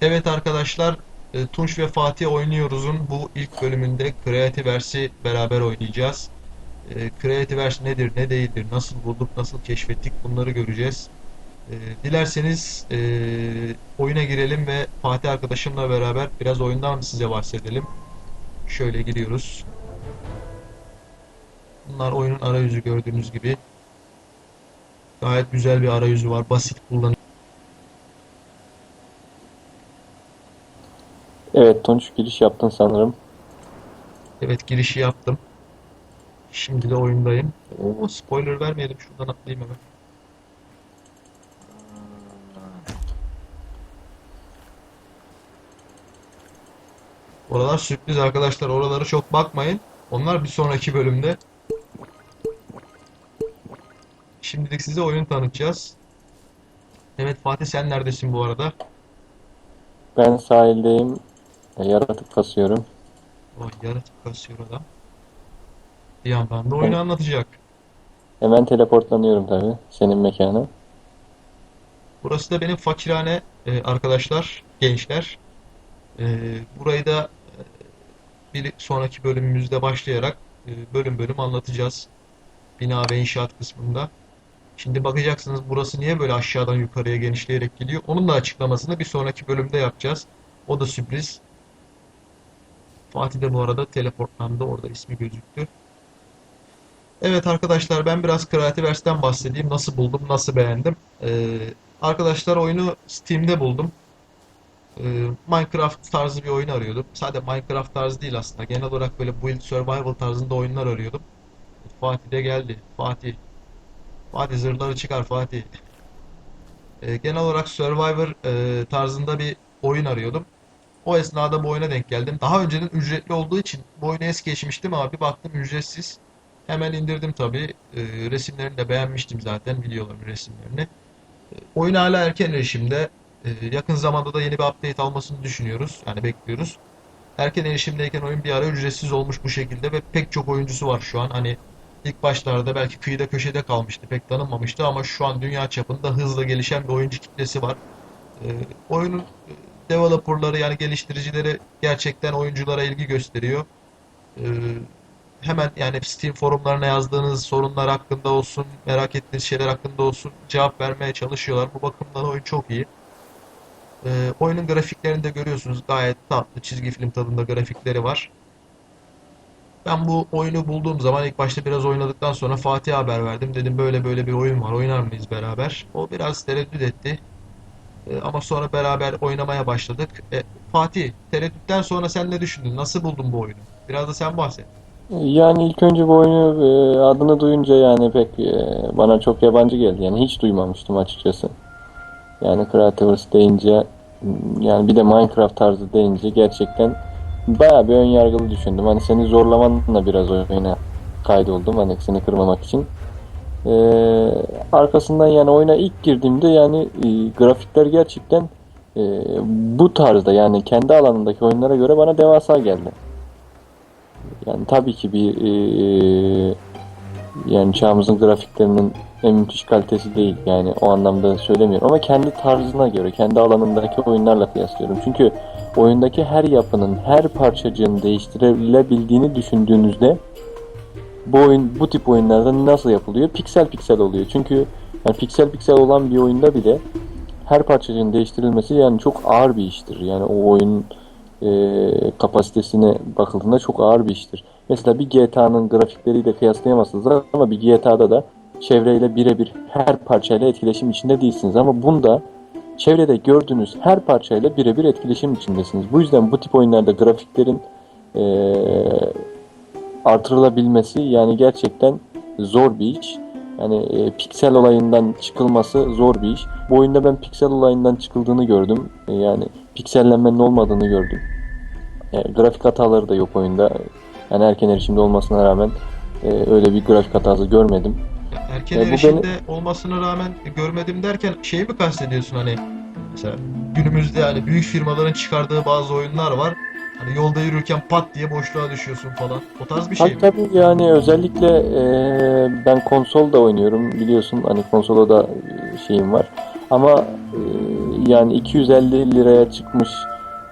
Evet arkadaşlar, e, Tunç ve Fatih oynuyoruz'un bu ilk bölümünde Creativerse'i beraber oynayacağız. E, Creativerse nedir, ne değildir, nasıl bulduk, nasıl keşfettik bunları göreceğiz. E, Dilerseniz oyuna girelim ve Fatih arkadaşımla beraber biraz oyundan size bahsedelim. Şöyle giriyoruz. Bunlar oyunun arayüzü gördüğünüz gibi. Gayet güzel bir arayüzü var, basit kullanım. Evet Tunç giriş yaptın sanırım. Evet girişi yaptım. Şimdi de oyundayım. Oo spoiler vermeyelim şuradan atlayayım hemen. Oralar sürpriz arkadaşlar. Oralara çok bakmayın. Onlar bir sonraki bölümde. Şimdilik size oyun tanıtacağız. Evet Fatih sen neredesin bu arada? Ben sahildeyim. E, Yaratık kasıyorum. Oh yaratık kasıyor adam. Bir yandan da oyunu anlatacak. Hemen teleportlanıyorum tabii senin mekana. Burası da benim fakirhane e, arkadaşlar, gençler. E, burayı da e, bir sonraki bölümümüzde başlayarak e, bölüm bölüm anlatacağız. Bina ve inşaat kısmında. Şimdi bakacaksınız burası niye böyle aşağıdan yukarıya genişleyerek gidiyor. Onun da açıklamasını bir sonraki bölümde yapacağız. O da sürpriz. Fatih de bu arada teleportlandı. Orada ismi gözüktü. Evet arkadaşlar ben biraz Creativerse'den bahsedeyim. Nasıl buldum, nasıl beğendim. Ee, arkadaşlar oyunu Steam'de buldum. Ee, Minecraft tarzı bir oyun arıyordum. Sadece Minecraft tarzı değil aslında. Genel olarak böyle build survival tarzında oyunlar arıyordum. Fatih de geldi. Fatih. Fatih zırhları çıkar Fatih. Ee, genel olarak Survivor e, tarzında bir oyun arıyordum. O esnada bu oyuna denk geldim. Daha önceden ücretli olduğu için bu oyunu es geçmiştim ama bir baktım ücretsiz. Hemen indirdim tabii. Ee, resimlerini de beğenmiştim zaten videoların resimlerini. Ee, oyun hala erken erişimde. Ee, yakın zamanda da yeni bir update almasını düşünüyoruz. Yani bekliyoruz. Erken erişimdeyken oyun bir ara ücretsiz olmuş bu şekilde ve pek çok oyuncusu var şu an. Hani ilk başlarda belki kıyıda köşede kalmıştı, pek tanınmamıştı ama şu an dünya çapında hızla gelişen bir oyuncu kitlesi var. Ee, oyunun e, developerları yani geliştiricileri gerçekten oyunculara ilgi gösteriyor. Ee, hemen yani Steam forumlarına yazdığınız sorunlar hakkında olsun, merak ettiğiniz şeyler hakkında olsun cevap vermeye çalışıyorlar. Bu bakımdan oyun çok iyi. Ee, oyunun grafiklerini de görüyorsunuz. Gayet tatlı çizgi film tadında grafikleri var. Ben bu oyunu bulduğum zaman ilk başta biraz oynadıktan sonra Fatih'e haber verdim. Dedim böyle böyle bir oyun var. Oynar mıyız beraber? O biraz tereddüt etti. Ee, ama sonra beraber oynamaya başladık. E, Fatih, tereddütten sonra sen ne düşündün? Nasıl buldun bu oyunu? Biraz da sen bahset. Yani ilk önce bu oyunu e, adını duyunca yani pek e, bana çok yabancı geldi. Yani hiç duymamıştım açıkçası. Yani Creativerse deyince yani bir de Minecraft tarzı deyince gerçekten bayağı bir ön yargılı düşündüm. Hani seni zorlamanla biraz oyuna kaydoldum hani seni kırmamak için. E, arkasından yani oyuna ilk girdiğimde yani e, grafikler gerçekten e, bu tarzda yani kendi alanındaki oyunlara göre bana devasa geldi. Yani tabii ki bir e, yani çağımızın grafiklerinin en müthiş kalitesi değil yani o anlamda söylemiyorum ama kendi tarzına göre kendi alanımdaki oyunlarla kıyaslıyorum. Çünkü oyundaki her yapının her parçacığın değiştirilebildiğini düşündüğünüzde bu oyun bu tip oyunlarda nasıl yapılıyor? Piksel piksel oluyor. Çünkü yani piksel piksel olan bir oyunda bile her parçacığın değiştirilmesi yani çok ağır bir iştir. Yani o oyunun e, kapasitesine bakıldığında çok ağır bir iştir. Mesela bir GTA'nın grafikleriyle kıyaslayamazsınız ama bir GTA'da da çevreyle birebir her parçayla etkileşim içinde değilsiniz. Ama bunda çevrede gördüğünüz her parçayla birebir etkileşim içindesiniz. Bu yüzden bu tip oyunlarda grafiklerin e, artırılabilmesi yani gerçekten zor bir iş. Yani e, piksel olayından çıkılması zor bir iş. Bu oyunda ben piksel olayından çıkıldığını gördüm. E, yani piksellenmenin olmadığını gördüm. Yani grafik hataları da yok oyunda. Yani erken erişimde olmasına rağmen e, öyle bir grafik hatası görmedim. Erken bu erişimde olmasına rağmen görmedim derken şey mi kastediyorsun hani mesela günümüzde yani büyük firmaların çıkardığı bazı oyunlar var. Hani yolda yürürken pat diye boşluğa düşüyorsun falan. O tarz bir şey Tabii mi? tabii yani özellikle e, ben konsol da oynuyorum biliyorsun hani konsola da e, şeyim var. Ama e, yani 250 liraya çıkmış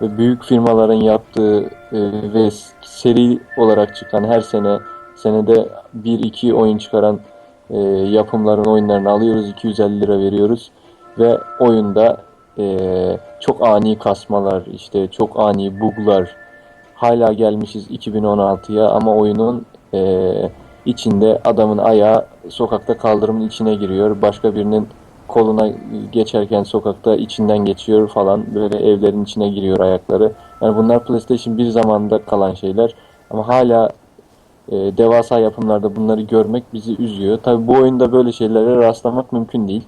ve büyük firmaların yaptığı e, ve seri olarak çıkan her sene senede 1-2 oyun çıkaran e, yapımların oyunlarını alıyoruz 250 lira veriyoruz ve oyunda e, çok ani kasmalar işte çok ani buglar hala gelmişiz 2016'ya ama oyunun e, içinde adamın ayağı sokakta kaldırımın içine giriyor başka birinin koluna geçerken sokakta içinden geçiyor falan böyle evlerin içine giriyor ayakları yani bunlar PlayStation 1 zamanında kalan şeyler ama hala e, devasa yapımlarda bunları görmek bizi üzüyor. Tabi bu oyunda böyle şeylere rastlamak mümkün değil.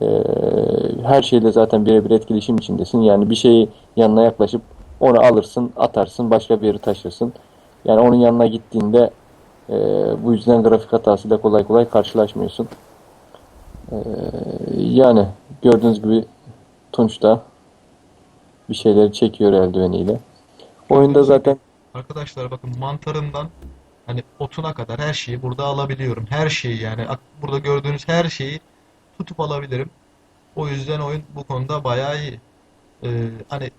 E, her şeyle zaten birebir etkileşim içindesin. Yani bir şeyi yanına yaklaşıp onu alırsın, atarsın, başka bir yere taşırsın. Yani onun yanına gittiğinde e, bu yüzden grafik hatasıyla kolay kolay karşılaşmıyorsun. E, yani gördüğünüz gibi Tunç da bir şeyleri çekiyor eldiveniyle. Oyunda zaten Arkadaşlar bakın mantarından hani otuna kadar her şeyi burada alabiliyorum. Her şeyi yani burada gördüğünüz her şeyi tutup alabilirim. O yüzden oyun bu konuda bayağı iyi. Ee, hani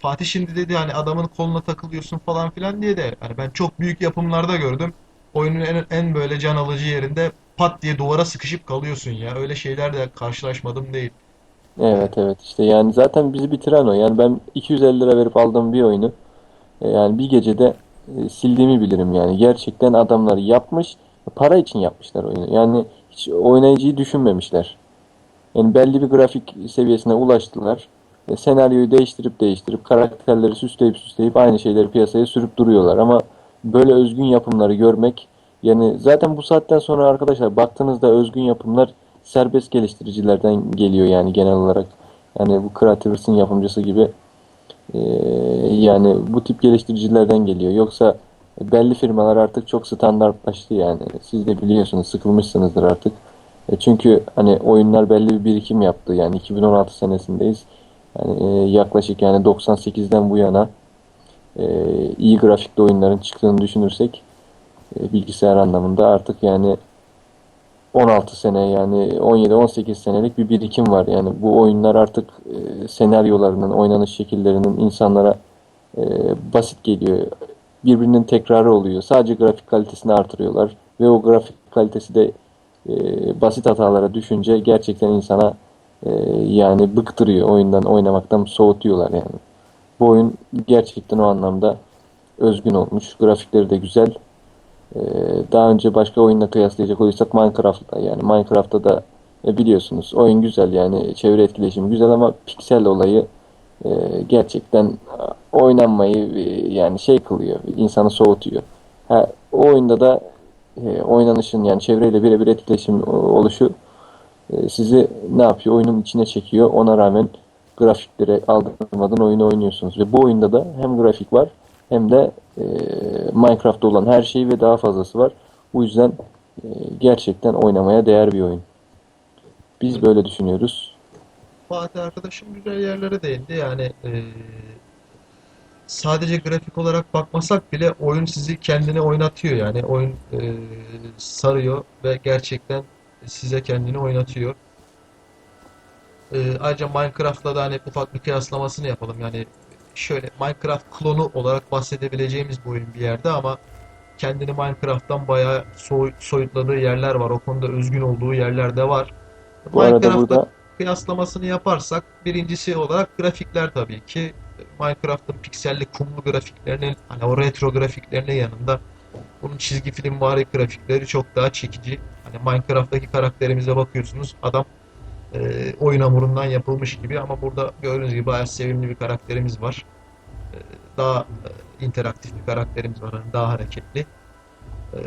Fatih şimdi dedi hani adamın koluna takılıyorsun falan filan diye de hani ben çok büyük yapımlarda gördüm. Oyunun en, en böyle can alıcı yerinde pat diye duvara sıkışıp kalıyorsun ya. Öyle şeyler de karşılaşmadım değil. Evet evet işte yani zaten bizi bitiren o. Yani ben 250 lira verip aldığım bir oyunu e, yani bir gecede e, sildiğimi bilirim yani. Gerçekten adamlar yapmış, para için yapmışlar oyunu. Yani hiç oynayıcıyı düşünmemişler. Yani belli bir grafik seviyesine ulaştılar. E, senaryoyu değiştirip değiştirip karakterleri süsleyip süsleyip aynı şeyleri piyasaya sürüp duruyorlar. Ama böyle özgün yapımları görmek yani zaten bu saatten sonra arkadaşlar baktığınızda özgün yapımlar serbest geliştiricilerden geliyor yani genel olarak. Yani bu Creativers'ın yapımcısı gibi e, yani bu tip geliştiricilerden geliyor. Yoksa belli firmalar artık çok standartlaştı yani. Siz de biliyorsunuz, sıkılmışsınızdır artık. E, çünkü hani oyunlar belli bir birikim yaptı. Yani 2016 senesindeyiz. Yani e, yaklaşık yani 98'den bu yana e, iyi grafikli oyunların çıktığını düşünürsek e, bilgisayar anlamında artık yani 16 sene yani 17-18 senelik bir birikim var. Yani bu oyunlar artık senaryolarının, oynanış şekillerinin insanlara basit geliyor. Birbirinin tekrarı oluyor. Sadece grafik kalitesini artırıyorlar. Ve o grafik kalitesi de basit hatalara düşünce gerçekten insana e, yani bıktırıyor. Oyundan oynamaktan soğutuyorlar yani. Bu oyun gerçekten o anlamda özgün olmuş. Grafikleri de güzel. Ee, daha önce başka oyunla kıyaslayacak olursak Minecraft'ta yani Minecraft'ta da e, biliyorsunuz oyun güzel yani çevre etkileşimi güzel ama piksel olayı e, gerçekten oynanmayı e, yani şey kılıyor insanı soğutuyor. Ha, o oyunda da oynanışın yani çevreyle birebir etkileşim oluşu e, sizi ne yapıyor? Oyunun içine çekiyor. Ona rağmen grafikleri aldırmadan oyunu oynuyorsunuz. Ve bu oyunda da hem grafik var hem de e, Minecraft'ta olan her şey ve daha fazlası var. Bu yüzden e, gerçekten oynamaya değer bir oyun. Biz böyle düşünüyoruz. Fatih arkadaşım güzel yerlere değindi. Yani e, sadece grafik olarak bakmasak bile oyun sizi kendine oynatıyor. Yani oyun e, sarıyor ve gerçekten size kendini oynatıyor. E, ayrıca Minecraft'la da hani ufak bir kıyaslamasını yapalım. Yani şöyle Minecraft klonu olarak bahsedebileceğimiz bir oyun bir yerde ama kendini Minecraft'tan bayağı soy- soyutladığı yerler var. O konuda özgün olduğu yerler de var. Bu arada Minecraft'la burada kıyaslamasını yaparsak birincisi olarak grafikler tabii ki Minecraft'ın pikselli kumlu grafiklerinin hani o retro grafiklerinin yanında bunun çizgi filmvari grafikleri çok daha çekici. Hani Minecraft'taki karakterimize bakıyorsunuz adam e, oyun hamurundan yapılmış gibi ama burada gördüğünüz gibi bayağı sevimli bir karakterimiz var. E, daha e, interaktif bir karakterimiz var. hani daha hareketli. E,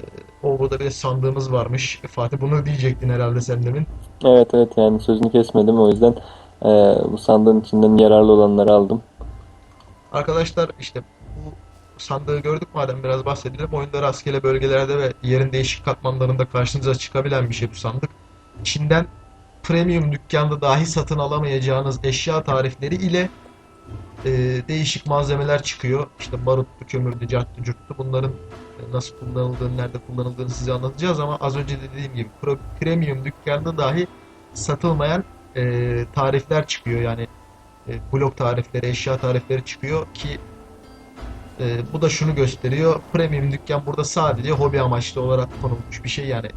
o burada bir sandığımız varmış. Fatih bunu diyecektin herhalde sen demin. evet evet yani sözünü kesmedim o yüzden e, bu sandığın içinden yararlı olanları aldım. Arkadaşlar işte sandığı gördük madem biraz bahsedelim. Oyunda rastgele bölgelerde ve yerin değişik katmanlarında karşınıza çıkabilen bir şey bu sandık. Çin'den premium dükkanda dahi satın alamayacağınız eşya tarifleri ile e, değişik malzemeler çıkıyor. İşte barutlu, kömürlü, cartlı, curtlu bunların e, nasıl kullanıldığını, nerede kullanıldığını size anlatacağız ama az önce de dediğim gibi premium dükkanda dahi satılmayan e, tarifler çıkıyor. Yani e, blok tarifleri, eşya tarifleri çıkıyor ki e, bu da şunu gösteriyor. Premium dükkan burada sadece hobi amaçlı olarak konulmuş bir şey yani.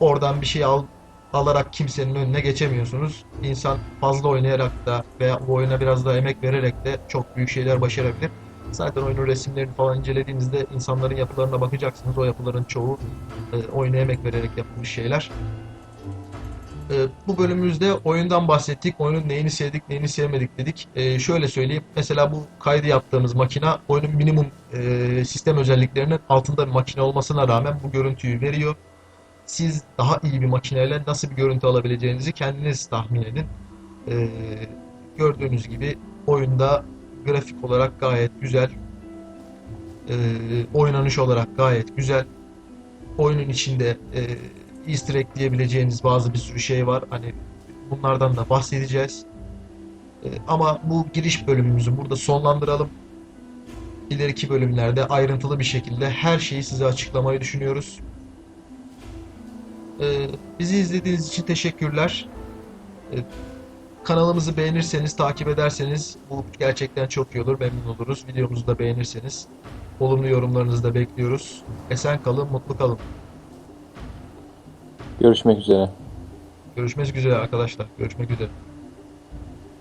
Oradan bir şey al, alarak kimsenin önüne geçemiyorsunuz. İnsan fazla oynayarak da veya bu oyuna biraz daha emek vererek de çok büyük şeyler başarabilir. Zaten oyunun resimlerini falan incelediğinizde insanların yapılarına bakacaksınız. O yapıların çoğu e, oyuna emek vererek yapılmış şeyler. E, bu bölümümüzde oyundan bahsettik. Oyunun neyini sevdik, neyini sevmedik dedik. E, şöyle söyleyeyim. Mesela bu kaydı yaptığımız makina oyunun minimum e, sistem özelliklerinin altında bir makine olmasına rağmen bu görüntüyü veriyor. Siz daha iyi bir makineyle nasıl bir görüntü alabileceğinizi kendiniz tahmin edin. E, gördüğünüz gibi oyunda grafik olarak gayet güzel. E, oynanış olarak gayet güzel. Oyunun içinde e, Easter egg diyebileceğiniz bazı bir sürü şey var. Hani bunlardan da bahsedeceğiz. E, ama bu giriş bölümümüzü burada sonlandıralım. İleriki bölümlerde ayrıntılı bir şekilde her şeyi size açıklamayı düşünüyoruz. E, bizi izlediğiniz için teşekkürler. E, kanalımızı beğenirseniz, takip ederseniz bu gerçekten çok iyi olur, memnun oluruz. Videomuzu da beğenirseniz olumlu yorumlarınızı da bekliyoruz. Esen kalın, mutlu kalın. Görüşmek üzere. Görüşmek üzere arkadaşlar. Görüşmek üzere.